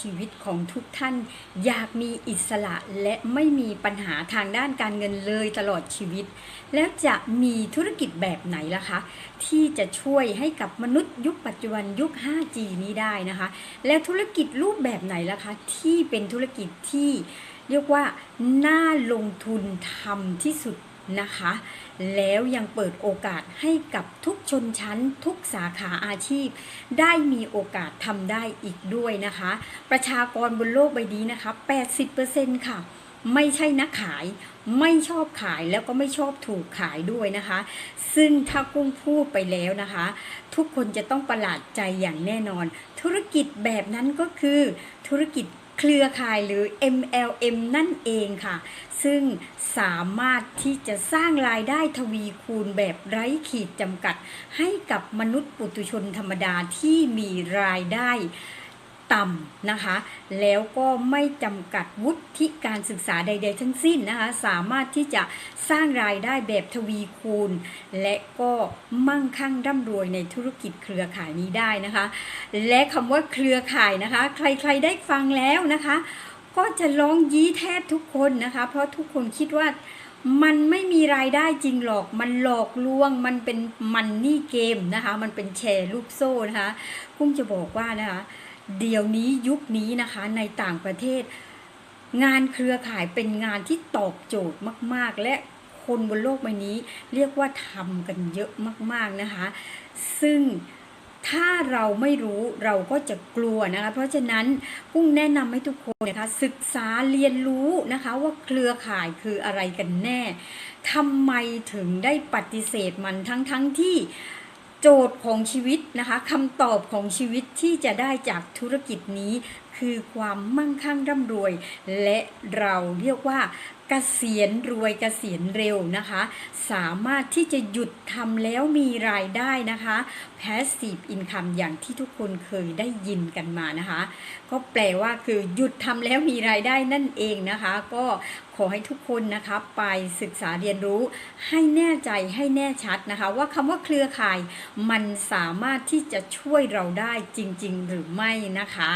ชีวิตของทุกท่าน อยากมีอิสระและไม่มีปัญหาทางด้านการเงินเลยตลอดชีวิต แล้วจะมีธุรกิจแบบไหนล่ะคะ ที่จะช่วยให้กับมนุษย์ยุคปัจจุบันยุค 5G นี้ได้นะคะ แล้วธุรกิจรูปแบบไหนล่ะคะ ที่เป็นธุรกิจที่เรียกว่าน่าลงทุนทำที่สุด นะคะ แล้วยังเปิดโอกาสให้กับทุกชนชั้น ทุกสาขาอาชีพ ได้มีโอกาสทำได้อีกด้วยนะคะ ประชากรบนโลกใบนี้นะคะ 80%ค่ะไม่ใช่นักขายไม่ชอบขายแล้วก็ไม่ชอบถูกขายด้วยนะคะ ซึ่งถ้ากุ้งพูดไปแล้วนะคะ ทุกคนจะต้องประหลาดใจอย่างแน่นอน ธุรกิจแบบนั้นก็คือธุรกิจ เครือข่ายหรือ MLM นั่นเองค่ะ ซึ่งสามารถที่จะสร้างรายได้ทวีคูณแบบไร้ขีดจำกัด ให้กับมนุษย์ปุถุชนธรรมดาที่มีรายได้ ต่ำนะคะ แล้วก็ไม่จำกัดวุฒิการศึกษาใด ๆ ทั้งสิ้นนะคะ สามารถที่จะสร้างรายได้แบบทวีคูณ และก็มั่งคั่งร่ำรวยในธุรกิจเครือข่ายนี้ได้นะคะ และคำว่าเครือข่ายนะคะ ใครๆได้ฟังแล้วนะคะ ก็จะร้องยี้แทบทุกคนนะคะ เพราะทุกคนคิดว่ามันไม่มีรายได้จริงหรอก มันหลอกลวง มันเป็นมันนี่เกมนะคะ มันเป็นแชร์ลูกโซ่นะคะ กุ้งจะบอกว่านะคะ เดี๋ยวนี้ยุคนี้นะคะในต่างประเทศ งานเครือข่ายเป็นงานที่ตอบโจทย์มาก ๆ และคนบนโลกใบนี้เรียกว่าทำกันเยอะมาก ๆนะคะ ซึ่งถ้าเราไม่รู้เราก็จะกลัวนะคะ เพราะฉะนั้นกุ้งแนะนำให้ทุกคนนะคะศึกษาเรียนรู้นะคะว่าเครือข่ายคืออะไรกันแน่ทำไมถึงได้ปฏิเสธมันทั้งๆทที่ โจทย์ของชีวิตนะคะคำตอบของชีวิตที่จะได้จากธุรกิจนี้ คือความมั่งคั่งร่ำรวย และเราเรียกว่าเกษียณรวยเกษียณเร็วนะคะ สามารถที่จะหยุดทำแล้วมีรายได้นะคะ passive income อย่างที่ทุกคนเคยได้ยินกันมานะคะ ก็แปลว่าคือหยุดทำแล้วมีรายได้นั่นเองนะคะ ก็ขอให้ทุกคนนะคะไปศึกษาเรียนรู้ให้แน่ใจให้แน่ชัดนะคะ ว่าคำว่าเครือข่ายมันสามารถที่จะช่วยเราได้จริง ๆ หรือไม่นะคะ